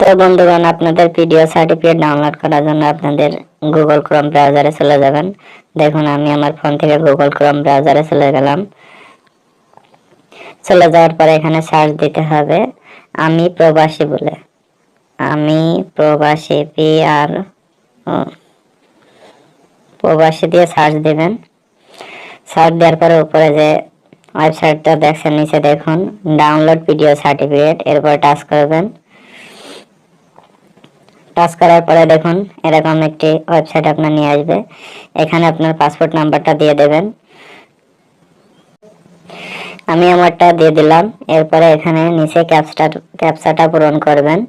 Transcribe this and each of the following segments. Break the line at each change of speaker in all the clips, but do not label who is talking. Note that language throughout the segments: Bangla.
তো বন্ধুগণ, আপনাদের পিডিও সার্টিফিকেট ডাউনলোড করার জন্য আপনাদের গুগল ক্রোম ব্রাউজারে চলে যাবেন। দেখুন, আমি আমার ফোন থেকে গুগল ক্রোম ব্রাউজারে চলে গেলাম। চলে যাওয়ার পরে এখানে সার্চ দিতে হবে, আমি প্রবাসী বলে। আমি প্রবাসী পি আর প্রবাসী দিয়ে সার্চ দিবেন। সার্চ দেওয়ার পরে উপরে যে ওয়েবসাইটটা দেখছেন, নিচে দেখুন ডাউনলোড পিডিও সার্টিফিকেট এরপর টাচ করবেন। টাচ করার পরে দেখুন, এরকম একটি ওয়েবসাইট আপনার নিয়ে আসবে। এখানে আপনার পাসপোর্ট নাম্বারটা দিয়ে দেবেন। আমি আমারটা দিয়ে দিলাম, এরপরে এখানে নিচে ক্যাপসটা ক্যাপসাটা পূরণ করবেন।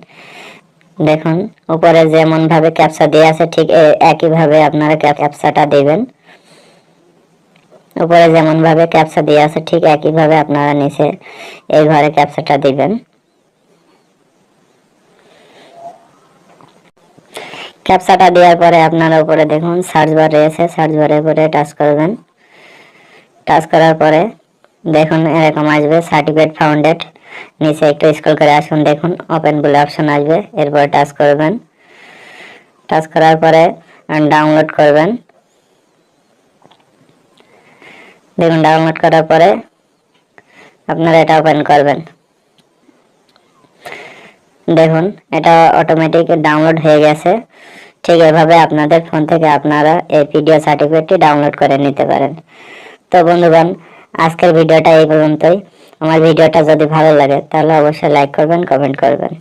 দেখুন, উপরে যেমন ভাবে ক্যাপসা দেওয়া আছে, ঠিক একইভাবে আপনারা ক্যাপসাটা দিবেন। উপরে যেমন ভাবে ক্যাপসা দেওয়া আছে, ঠিক একইভাবে আপনারা নিচে এই ঘরে ক্যাপসাটা দিবেন। ক্যাপসাটা দেওয়ার পরে আপনারা উপরে দেখুন সার্চ বার রয়েছে সার্চ বারের উপরে টাচ করবেন। টাচ করার পরে দেখুন, এরকম আসবে সার্টিফিকেট ফাউন্ডেড নিচে একটু স্ক্রল করে আসুন, দেখুন ওপেন বলে অপশন আসবে, এরপর টাচ করবেন। টাচ করার পরে ডাউনলোড করবেন। দেখুন ডাউনলোড করার পরে আপনারা এটা ওপেন করবেন। দেখুন, এটা অটোমেটিক ডাউনলোড হয়ে গেছে। ঠিক এভাবে আপনাদের ফোন থেকে আপনারা এই পিডিও সার্টিফিকেটটি ডাউনলোড করে নিতে পারেন। তো বন্ধুগণ, আজকের ভিডিওটা এই পর্যন্তই। আমার ভিডিওটা যদি ভালো লাগে, তাহলে অবশ্যই লাইক করবেন কমেন্ট করবেন।